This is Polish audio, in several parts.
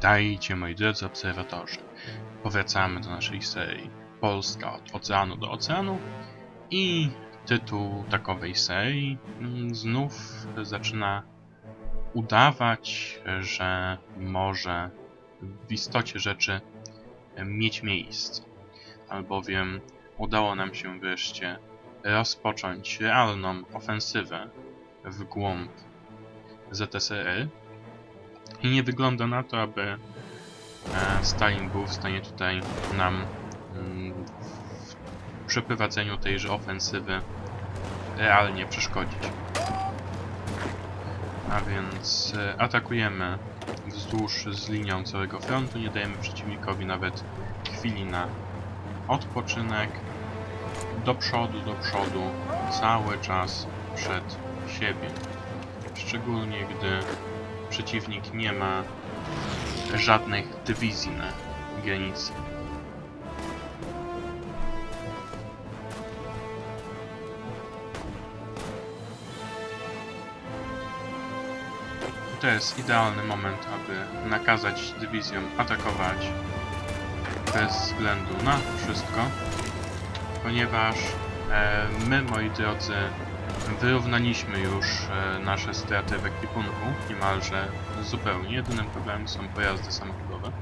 Witajcie moi drodzy obserwatorzy. Powracamy do naszej serii Polska od oceanu do oceanu i tytuł takowej serii mm, znów zaczyna udawać, że może w istocie rzeczy mieć miejsce. Albowiem udało nam się wreszcie rozpocząć realną ofensywę w głąb ZSRR i nie wygląda na to, aby e, Stalin był w stanie tutaj nam mm, w przeprowadzeniu tejże ofensywy realnie przeszkodzić. A więc e, atakujemy wzdłuż z linią całego frontu, nie dajemy przeciwnikowi nawet chwili na odpoczynek. Do przodu, do przodu, cały czas przed siebie. Szczególnie gdy przeciwnik nie ma żadnych dywizji na granicy. To jest idealny moment, aby nakazać dywizjom atakować bez względu na wszystko, ponieważ e, my, moi drodzy, wyrównaliśmy już e, nasze straty w ekwipunku niemalże zupełnie. Jedynym problemem są pojazdy samochodowe.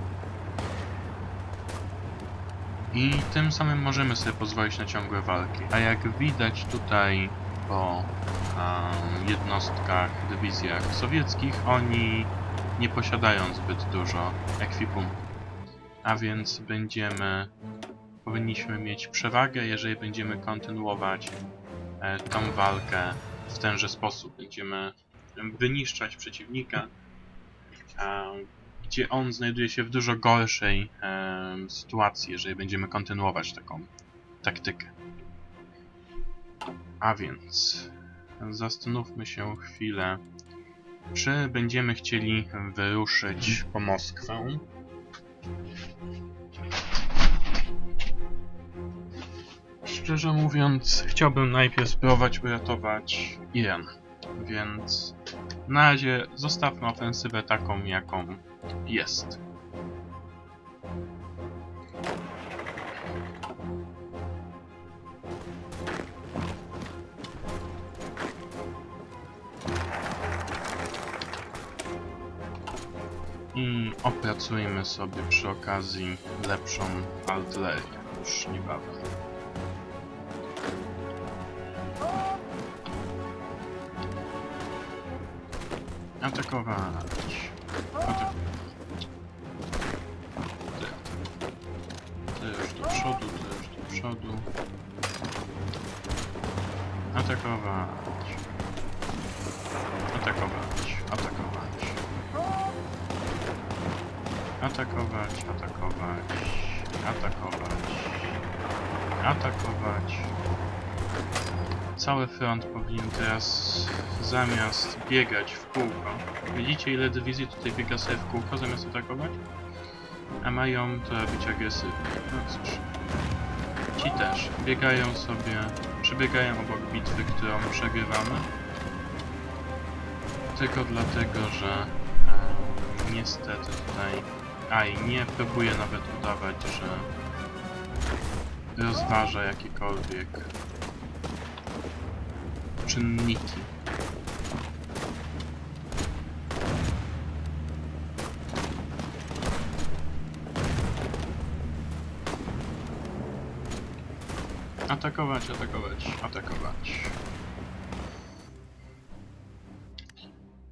I tym samym możemy sobie pozwolić na ciągłe walki. A jak widać tutaj po em, jednostkach, dywizjach sowieckich, oni nie posiadają zbyt dużo ekwipunku. A więc będziemy, powinniśmy mieć przewagę, jeżeli będziemy kontynuować tą walkę w tenże sposób. Będziemy wyniszczać przeciwnika, gdzie on znajduje się w dużo gorszej e, sytuacji, jeżeli będziemy kontynuować taką taktykę. A więc zastanówmy się chwilę, czy będziemy chcieli wyruszyć po Moskwę. Szczerze mówiąc, chciałbym najpierw spróbować uratować Iran, więc na razie zostawmy ofensywę taką, jaką jest. I opracujmy sobie przy okazji lepszą artylerię już niebawem. Atakować. Cały front powinien teraz zamiast biegać w kółko. Widzicie ile dywizji tutaj biega sobie w kółko zamiast atakować? A mają to robić agresywnie. No cóż. Ci też biegają sobie, przebiegają obok bitwy, którą przegrywamy. Tylko dlatego, że e, niestety tutaj Aj nie próbuje nawet udawać, że rozważa jakiekolwiek czynniki. Atakować, atakować, atakować.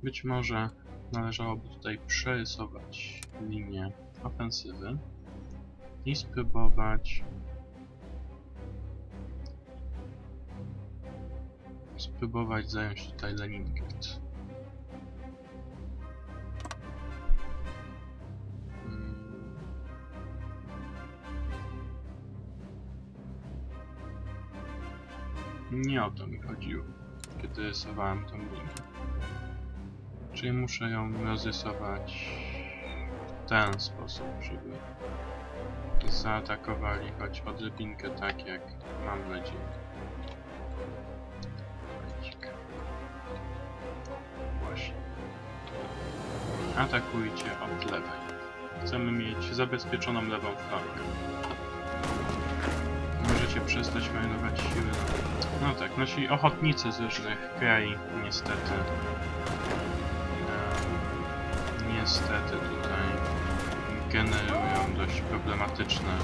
Być może należałoby tutaj przerysować linię ofensywy i spróbować spróbować zająć tutaj Leningrad. Mm. Nie o to mi chodziło, kiedy rysowałem tą linię. Czyli muszę ją rozrysować w ten sposób, żeby zaatakowali choć odrobinkę tak, jak mam nadzieję. Atakujcie od lewej. chcemy mieć zabezpieczoną lewą flankę. Możecie przestać marnować siły. No tak, nasi ochotnicy z różnych krajów niestety e, niestety tutaj generują dość problematyczne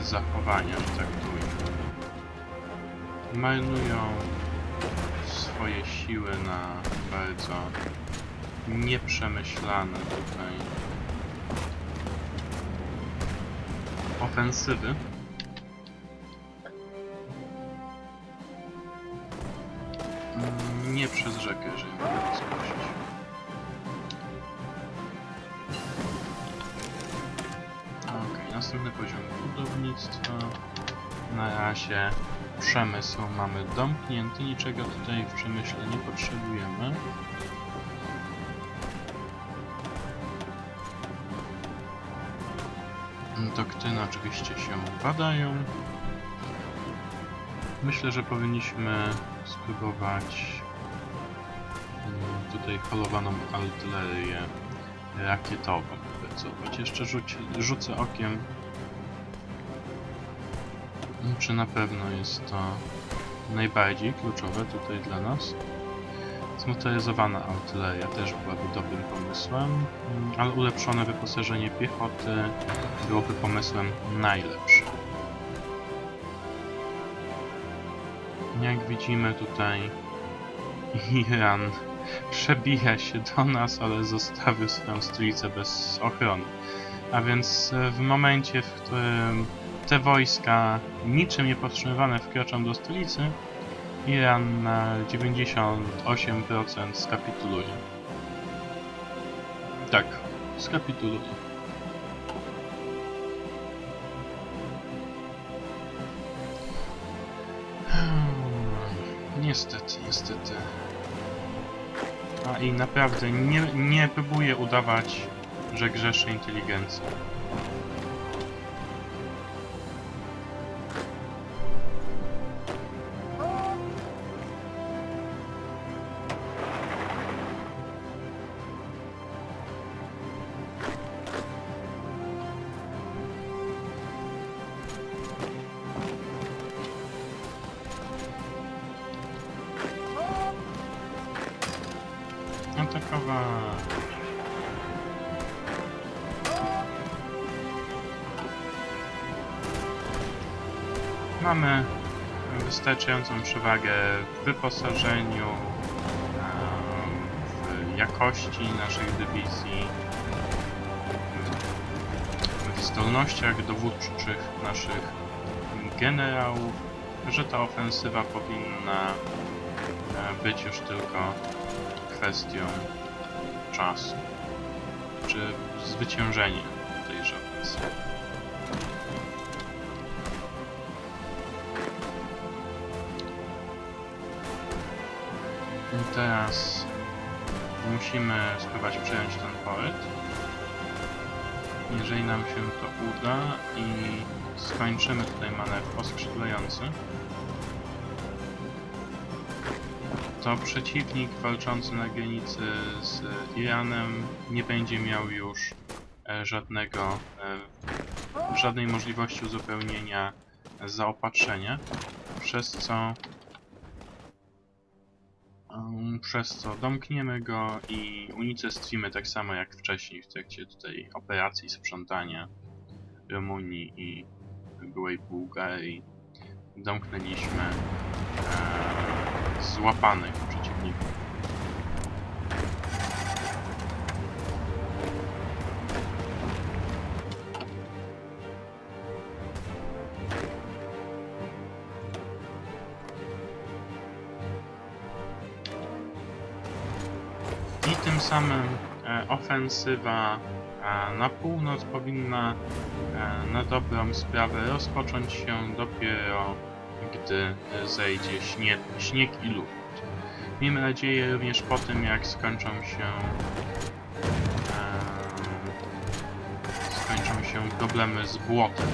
zachowania, że tak ujmę. Marnują swoje siły na bardzo nieprzemyślane tutaj ofensywy. Nie przez rzekę, jeżeli mogę to. Okej, następny poziom budownictwa. Na razie przemysł mamy domknięty, niczego tutaj w przemyśle nie potrzebujemy. Doktryny oczywiście się badają. Myślę, że powinniśmy spróbować mm, tutaj holowaną artylerię rakietową wypracować. Jeszcze rzuć, rzucę okiem, czy na pewno jest to najbardziej kluczowe tutaj dla nas. Zmotoryzowana artyleria też byłaby dobrym pomysłem, mm, ale ulepszone wyposażenie piechoty byłoby pomysłem najlepszym. Jak widzimy tutaj Iran przebija się do nas, ale zostawił swoją stolicę bez ochrony. A więc e, w momencie, w którym te wojska niczym nie powstrzymywane wkroczą do stolicy, Iran na 98% skapituluje. Tak, skapituluje. Hmm, Niestety, niestety. A i naprawdę nie, nie próbuję udawać, że grzeszę inteligencją. Atakować. Mamy wystarczającą przewagę w wyposażeniu, w jakości naszych dywizji, w zdolnościach dowódczych naszych generałów, że ta ofensywa powinna być już tylko kwestią czasu. Czy zwyciężenie tejże ofensywy. I teraz musimy spróbować przejąć ten port. Jeżeli nam się to uda i skończymy tutaj manewr oskrzydlający, to przeciwnik walczący na granicy z Iranem nie będzie miał już e, żadnego, e, żadnej możliwości uzupełnienia zaopatrzenia, przez co przez co domkniemy go i unicestwimy tak samo jak wcześniej w trakcie tutaj operacji sprzątania Rumunii i byłej Bułgarii. Domknęliśmy e, złapanych przeciwników. I tym samym e, ofensywa e, na północ powinna e, na dobrą sprawę rozpocząć się dopiero gdy e, zejdzie śnieg, śnieg i lód. Miejmy nadzieję również po tym jak skończą się e, skończą się problemy z błotem.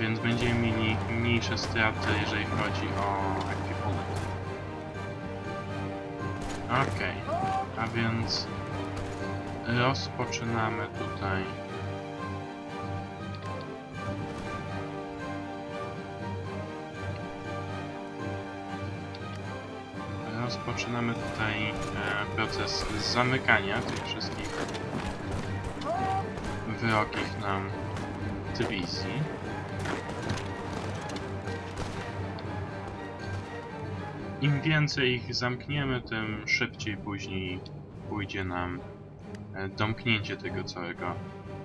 Więc będziemy mieli mniejsze straty jeżeli chodzi o ekwipunek. Okej, a więc rozpoczynamy tutaj rozpoczynamy tutaj e, proces zamykania tych wszystkich wrogich nam dywizji. Im więcej ich zamkniemy, tym szybciej później pójdzie nam e, domknięcie tego całego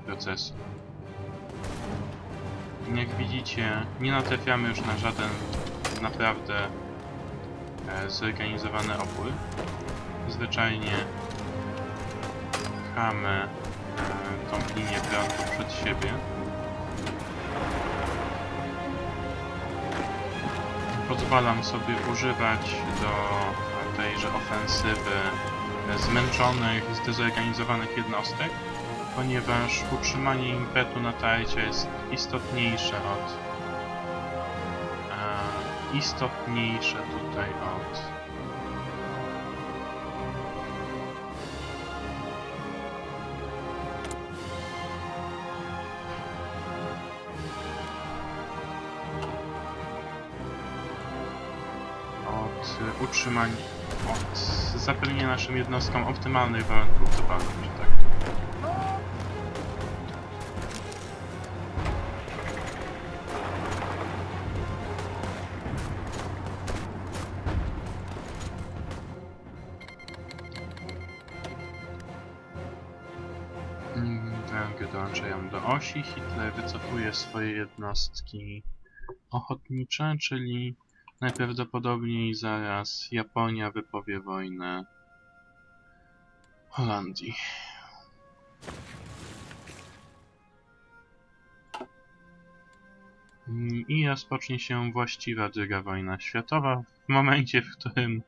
procesu. Jak widzicie, nie natrafiamy już na żaden naprawdę e, zorganizowany opór. Zwyczajnie pchamy e, tą linię frontu przed siebie. Pozwalam sobie używać do tejże ofensywy zmęczonych, zdezorganizowanych jednostek, ponieważ utrzymanie impetu natarcia jest istotniejsze od istotniejsze tutaj od od utrzymania, od zapewnienia naszym jednostkom optymalnych warunków do że tak osi. Hitler wycofuje swoje jednostki ochotnicze, czyli najprawdopodobniej zaraz Japonia wypowie wojnę Holandii. I rozpocznie się właściwa druga wojna światowa w momencie, w którym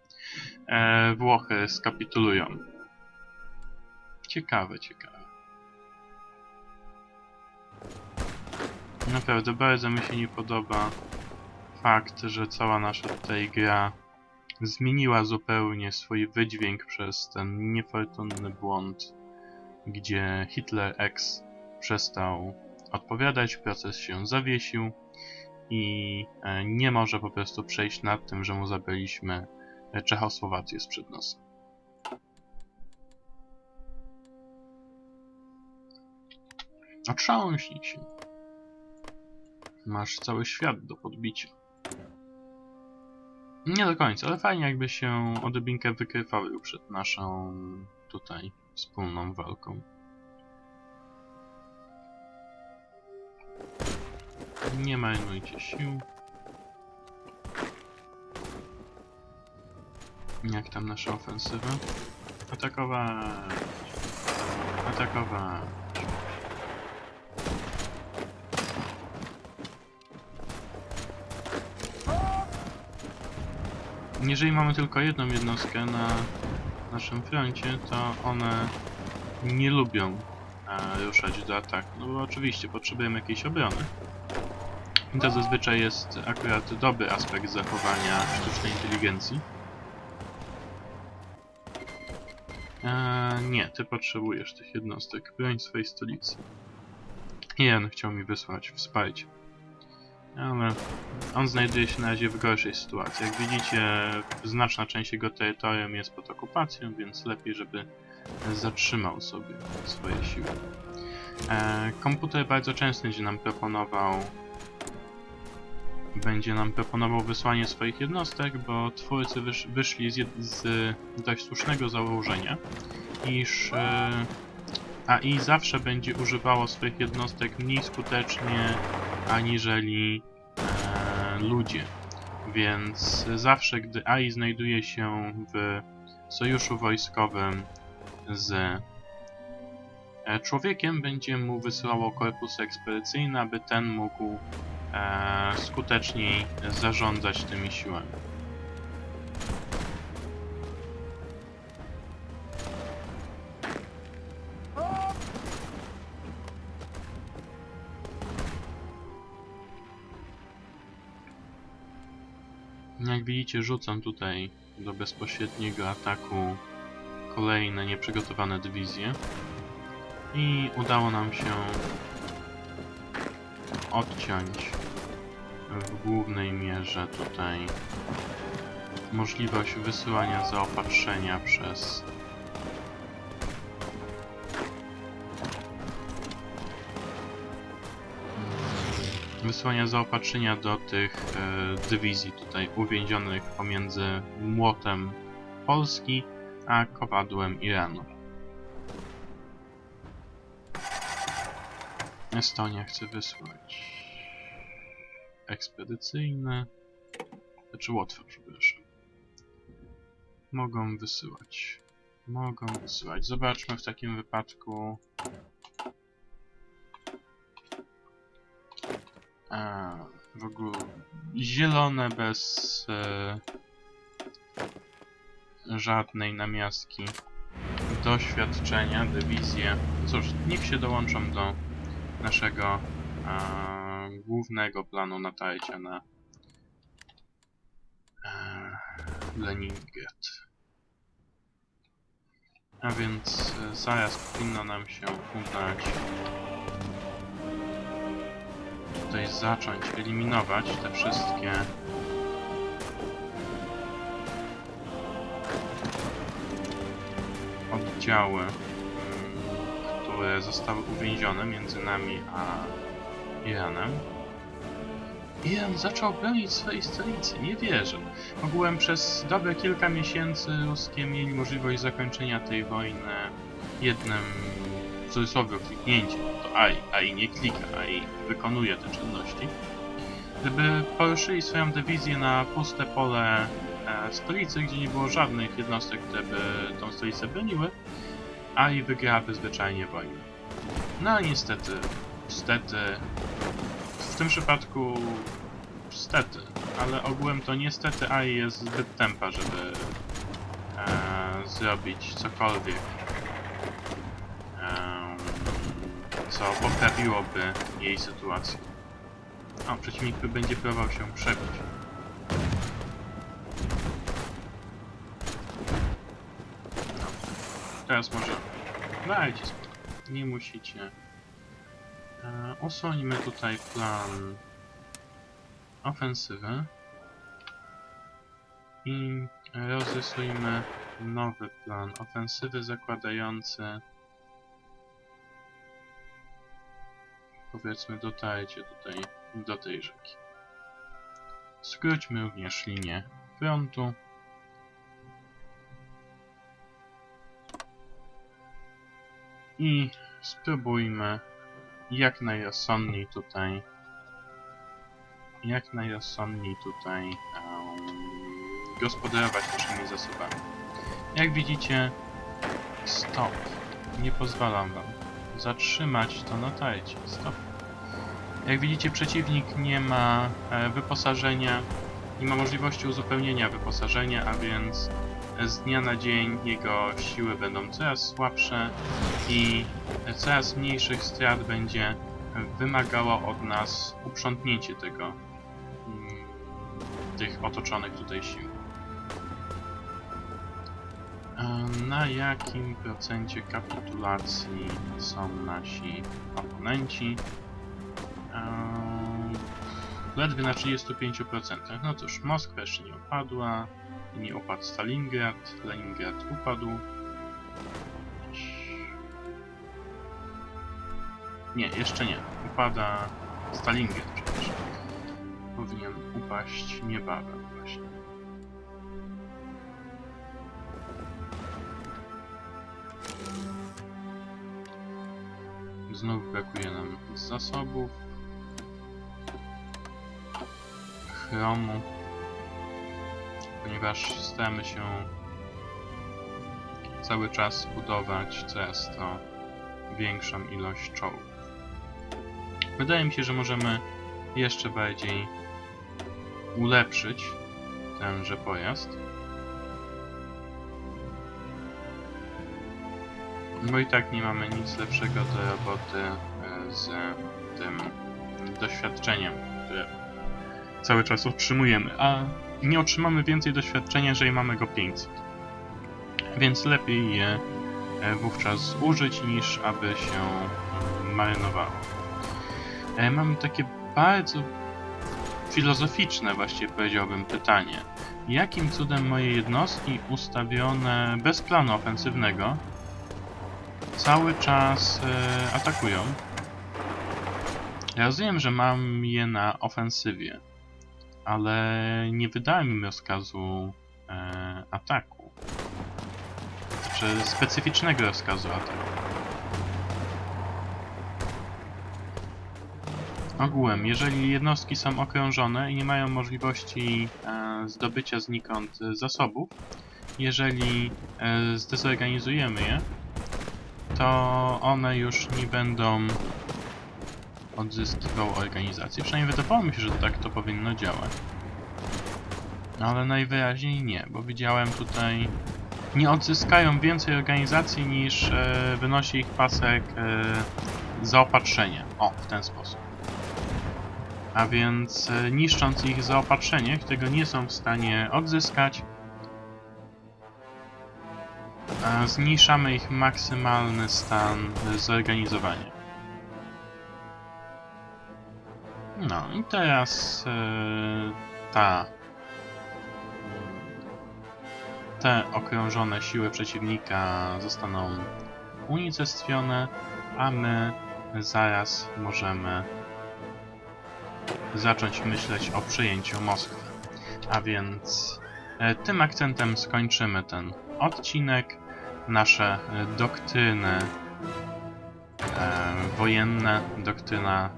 e, Włochy skapitulują. Ciekawe, ciekawe. Naprawdę bardzo mi się nie podoba fakt, że cała nasza tutaj gra zmieniła zupełnie swój wydźwięk przez ten niefortunny błąd, gdzie Hitler X przestał odpowiadać, proces się zawiesił i e, nie może po prostu przejść nad tym, że mu zabraliśmy e, Czechosłowację sprzed nosa. Otrząśnij się. Masz cały świat do podbicia. Nie do końca, ale fajnie jakby się odrobinkę wykrywały przed naszą tutaj wspólną walką. Nie marnujcie sił. Jak tam nasza ofensywa? Atakować! Atakować! Jeżeli mamy tylko jedną jednostkę na naszym froncie, to one nie lubią e, ruszać do ataku. No bo oczywiście potrzebujemy jakiejś obrony. I to zazwyczaj jest akurat dobry aspekt zachowania sztucznej inteligencji. E, nie, ty potrzebujesz tych jednostek. Broń swojej stolicy. Jen chciał mi wysłać wsparcie. Ale on znajduje się na razie w gorszej sytuacji. Jak widzicie, znaczna część jego terytorium jest pod okupacją, więc lepiej, żeby zatrzymał sobie swoje siły. E, komputer bardzo często będzie nam proponował będzie nam proponował wysłanie swoich jednostek, bo twórcy wysz, wyszli z, z dość słusznego założenia, iż e, AI zawsze będzie używało swoich jednostek mniej skutecznie aniżeli e, ludzie. Więc zawsze, gdy AI znajduje się w sojuszu wojskowym z e, człowiekiem, będzie mu wysyłało korpusy ekspedycyjne, aby ten mógł e, skuteczniej zarządzać tymi siłami. Widzicie, rzucam tutaj do bezpośredniego ataku kolejne nieprzygotowane dywizje. I udało nam się odciąć w głównej mierze tutaj możliwość wysyłania zaopatrzenia przez wysyłania zaopatrzenia do tych e, dywizji tutaj uwięzionych pomiędzy młotem Polski a kowadłem Iranu. Estonia chce wysłać ekspedycyjne, znaczy Łotwa, przepraszam. Mogą wysyłać. Mogą wysyłać. Zobaczmy w takim wypadku. A, w ogóle zielone bez e, żadnej namiastki doświadczenia, dywizje. Cóż, niech się dołączą do naszego e, głównego planu natarcia na e, Leningrad. A więc e, zaraz powinno nam się udać tutaj zacząć eliminować te wszystkie oddziały, mm, które zostały uwięzione między nami a Iranem. Iran zaczął bronić swojej stolicy, nie wierzę. Ogółem przez dobre kilka miesięcy Ruskie mieli możliwość zakończenia tej wojny jednym cudzysłowie kliknięciem. To AI, AI nie klika, AI wykonuje te czynności. Gdyby poruszyli swoją dywizję na puste pole e, stolicy, gdzie nie było żadnych jednostek, które by tą stolicę broniły, AI wygrałaby zwyczajnie wojnę. No a niestety, niestety, w tym przypadku stety, ale ogółem to niestety AI jest zbyt tempa, żeby e, zrobić cokolwiek, co poprawiłoby jej sytuację. O, przeciwnik będzie próbował się przebić. Teraz może dajcie spokój. Nie musicie. E, tutaj plan ofensywy i rozrysujmy nowy plan ofensywy zakładający powiedzmy dotarcie tutaj do tej rzeki. Skróćmy również linię frontu. I spróbujmy jak najrozsądniej tutaj jak najrozsądniej tutaj um, gospodarować naszymi zasobami. Jak widzicie, stop. Nie pozwalam wam zatrzymać to natarcie. Stop. Jak widzicie, przeciwnik nie ma e, wyposażenia, nie ma możliwości uzupełnienia wyposażenia, a więc z dnia na dzień jego siły będą coraz słabsze i coraz mniejszych strat będzie wymagało od nas uprzątnięcie tego, mm, tych otoczonych tutaj sił. Na jakim procencie kapitulacji są nasi oponenci? Ledwie na 35%. No cóż, Moskwa jeszcze nie upadła, nie upadł Stalingrad, Leningrad upadł. Nie, jeszcze nie. Upada Stalingrad przecież. Powinien upaść niebawem właśnie. Znów brakuje nam zasobów. Chromu. Ponieważ staramy się cały czas budować coraz to większą ilość czołgów. Wydaje mi się, że możemy jeszcze bardziej ulepszyć tenże pojazd. Bo i tak nie mamy nic lepszego do roboty e, z tym doświadczeniem, które cały czas otrzymujemy, a nie otrzymamy więcej doświadczenia, jeżeli mamy go 500. Więc lepiej je e, wówczas użyć, niż aby się marynowało. E, Mam takie bardzo filozoficzne, właściwie powiedziałbym, pytanie. Jakim cudem moje jednostki ustawione bez planu ofensywnego cały czas e, atakują? Rozumiem, że mam je na ofensywie, ale nie wydałem im rozkazu e, ataku. Znaczy specyficznego rozkazu ataku. Ogółem, jeżeli jednostki są okrążone i nie mają możliwości e, zdobycia znikąd zasobów, jeżeli e, zdezorganizujemy je, to one już nie będą odzyskiwały organizacji. Przynajmniej wydawało mi się, że tak to powinno działać. Ale najwyraźniej nie, bo widziałem tutaj... Nie odzyskają więcej organizacji niż e, wynosi ich pasek e, zaopatrzenia. O, w ten sposób. A więc e, niszcząc ich zaopatrzenie, którego nie są w stanie odzyskać, e, zmniejszamy ich maksymalny stan e, zorganizowania. No i teraz e, ta te okrążone siły przeciwnika zostaną unicestwione, a my zaraz możemy zacząć myśleć o przejęciu Moskwy. A więc e, tym akcentem skończymy ten odcinek. Nasze e, doktryny e, wojenne, doktryna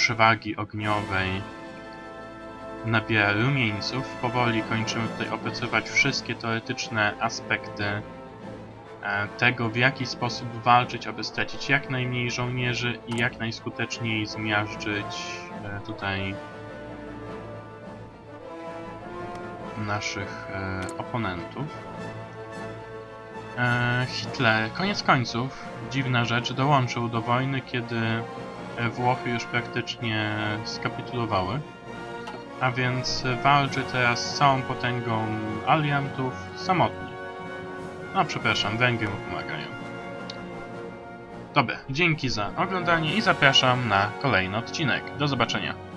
przewagi ogniowej nabiera rumieńców. Powoli kończymy tutaj opracować wszystkie teoretyczne aspekty e, tego, w jaki sposób walczyć, aby stracić jak najmniej żołnierzy i jak najskuteczniej zmiażdżyć e, tutaj naszych e, oponentów. Hitler, koniec końców, dziwna rzecz, dołączył do wojny, kiedy Włochy już praktycznie skapitulowały. A więc walczy teraz z całą potęgą aliantów samotnie. No przepraszam, Węgry mu pomagają. Dobra, dzięki za oglądanie i zapraszam na kolejny odcinek. Do zobaczenia.